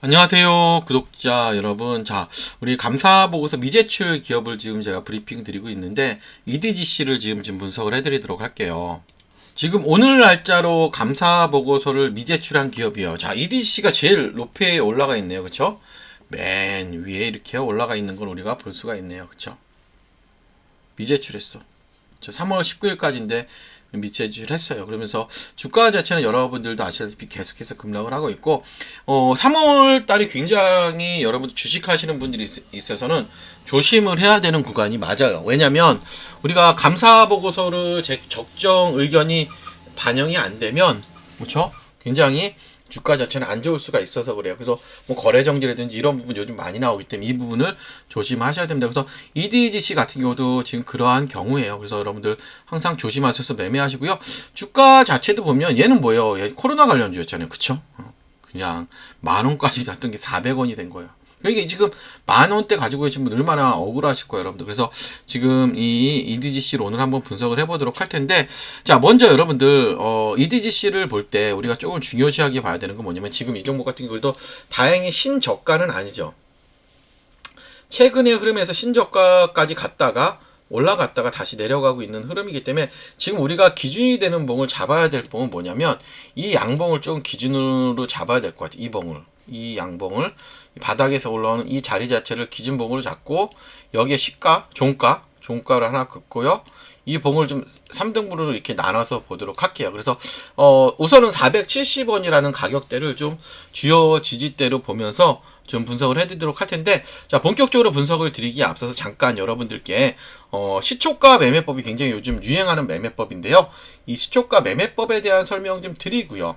안녕하세요, 구독자 여러분. 자, 우리 감사 보고서 미제출 기업을 지금 제가 브리핑 드리고 있는데 EDGC를 지금 지금 분석을 해드리도록 할게요. 지금 오늘 날짜로 감사 보고서를 미제출한 기업이요. 자, EDGC가 제일 높이에 올라가 있네요, 그렇죠? 맨 위에 이렇게 올라가 있는 걸 우리가 볼 수가 있네요, 그렇죠? 미제출했어. 저 3월 19일까지인데 미제출했어요. 그러면서 주가 자체는 여러분들도 아시다시피 계속해서 급락을 하고 있고 어 3월 달이 굉장히 여러분들 주식하시는 분들이 있- 있어서는 조심을 해야 되는 구간이 맞아요. 왜냐면 우리가 감사 보고서를 제 적정 의견이 반영이 안 되면 그렇죠? 굉장히 주가 자체는 안 좋을 수가 있어서 그래요. 그래서 뭐 거래 정지라든지 이런 부분 요즘 많이 나오기 때문에 이 부분을 조심하셔야 됩니다. 그래서 EDGC 같은 경우도 지금 그러한 경우예요. 그래서 여러분들 항상 조심하셔서 매매하시고요. 주가 자체도 보면 얘는 뭐예요? 얘 코로나 관련주였잖아요. 그쵸? 어, 그냥 만 원까지 갔던 게 400원이 된 거예요. 그러니까 지금 만 원대 가지고 계신 분 얼마나 억울하실 거예요, 여러분들. 그래서 지금 이 EDGC를 오늘 한번 분석을 해보도록 할 텐데, 자, 먼저 여러분들, 어, EDGC를 볼 때 우리가 조금 중요시하게 봐야 되는 건 뭐냐면 지금 이 종목 같은 경우도 다행히 신저가는 아니죠. 최근의 흐름에서 신저가까지 갔다가 올라갔다가 다시 내려가고 있는 흐름이기 때문에 지금 우리가 기준이 되는 봉을 잡아야 될 봉은 뭐냐면 이 양봉을 조금 기준으로 잡아야 될 것 같아요. 이 봉을. 이 양봉을 이 바닥에서 올라오는 이 자리 자체를 기준봉으로 잡고 여기에 시가, 종가, 종가를 하나 긋고요. 이 봉을 좀 3등분으로 이렇게 나눠서 보도록 할게요. 그래서 어 우선은 470원이라는 가격대를 좀 주요 지지대로 보면서 좀 분석을 해드리도록 할 텐데 자 본격적으로 분석을 드리기에 앞서서 잠깐 여러분들께 어 시초가 매매법이 굉장히 요즘 유행하는 매매법인데요. 이 시초가 매매법에 대한 설명 좀 드리고요.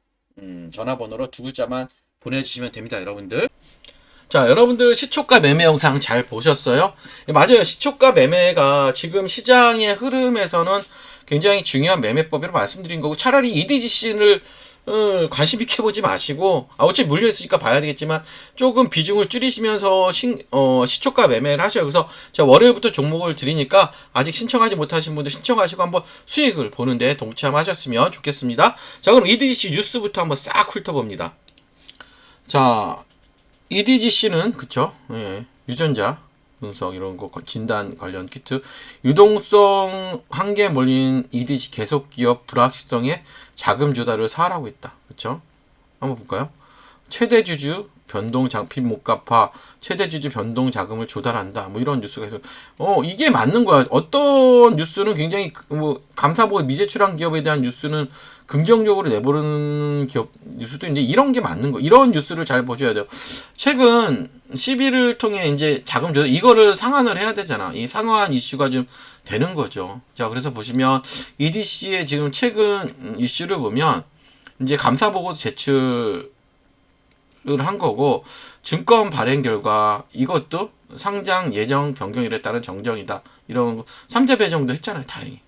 음, 전화번호로 두 글자만 보내주시면 됩니다, 여러분들. 자, 여러분들 시초가 매매 영상 잘 보셨어요? 예, 맞아요. 시초가 매매가 지금 시장의 흐름에서는 굉장히 중요한 매매법이라고 말씀드린 거고 차라리 EDGC를 어, 관심 있게 보지 마시고 아, 어차피 물려 있으니까 봐야 되겠지만 조금 비중을 줄이시면서 신, 어, 시초가 매매를 하셔요. 그래서 제가 월요일부터 종목을 드리니까 아직 신청하지 못하신 분들 신청하시고 한번 수익을 보는데 동참하셨으면 좋겠습니다. 자, 그럼 EDGC 뉴스부터 한번 싹 훑어봅니다. 자, EDGC는 그쵸? 예, 유전자 분석 이런 거 진단 관련 키트 유동성 한계 몰린 EDG 계속 기업 불확실성에 자금 조달을 사하라고 있다. 그쵸? 한번 볼까요? 최대 주주 변동 장필 못 갚아 최대 주주 변동 자금을 조달한다. 뭐 이런 뉴스가 있어. 어 이게 맞는 거야. 어떤 뉴스는 굉장히 그- 뭐 감사보고 미제출한 기업에 대한 뉴스는 긍정적으로 내보는 기업 뉴스도 있는데 이런 게 맞는 거. 이런 뉴스를 잘 보셔야 돼요. 최근 10일을 통해 이제 자금 조달 이거를 상환을 해야 되잖아. 이 상환 이슈가 좀 되는 거죠. 자 그래서 보시면 EDC의 지금 최근 음, 이슈를 보면 이제 감사 보고 제출 을 한 거고 증권 발행 결과 이것도 상장 예정 변경일에 따른 정정이다 이런 거 3자 배정도 했잖아요 다행히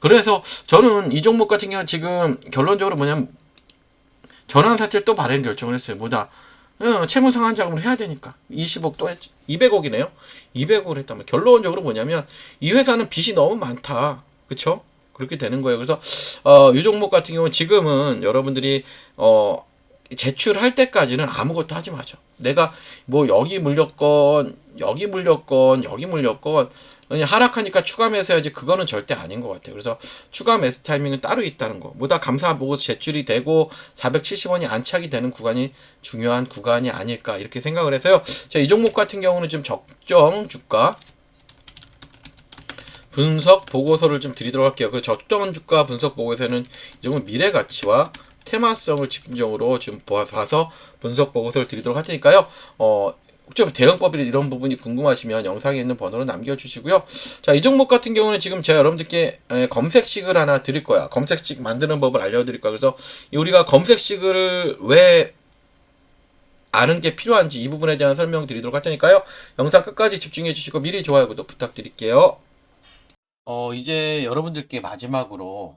그래서 저는 이 종목 같은 경우는 지금 결론적으로 뭐냐면 전환사채 또 발행 결정을 했어요. 뭐다? 어, 채무 상환 자금을 해야 되니까. 20억 또 했죠 200억이네요. 200억을 했다면 결론적으로 뭐냐면 이 회사는 빚이 너무 많다. 그쵸? 그렇게 되는 거예요. 그래서 어, 이 종목 같은 경우는 지금은 여러분들이 어 제출할 때까지는 아무것도 하지 마죠. 내가 뭐 여기 물렸건 여기 물렸건 여기 물렸건 하락하니까 추가 매수해야지 그거는 절대 아닌 것 같아요. 그래서 추가 매수 타이밍은 따로 있다는 거. 뭐다 감사 보고 제출이 되고 470원이 안착이 되는 구간이 중요한 구간이 아닐까 이렇게 생각을 해서요. 자, 이 종목 같은 경우는 좀 적정 주가 분석 보고서를 좀 드리도록 할게요. 그 적정 주가 분석 보고서는 이 종목 미래 가치와 테마성을 집중적으로 좀 봐서 분석 보고서를 드리도록 할 테니까요. 어, 혹시 대응법이 이런 부분이 궁금하시면 영상에 있는 번호로 남겨주시고요. 자, 이 종목 같은 경우는 지금 제가 여러분들께 에, 검색식을 하나 드릴 거야. 검색식 만드는 법을 알려드릴 거야. 그래서 이 우리가 검색식을 왜 아는 게 필요한지 이 부분에 대한 설명 드리도록 할 테니까요. 영상 끝까지 집중해 주시고 미리 좋아요, 구독 부탁드릴게요. 어, 이제 여러분들께 마지막으로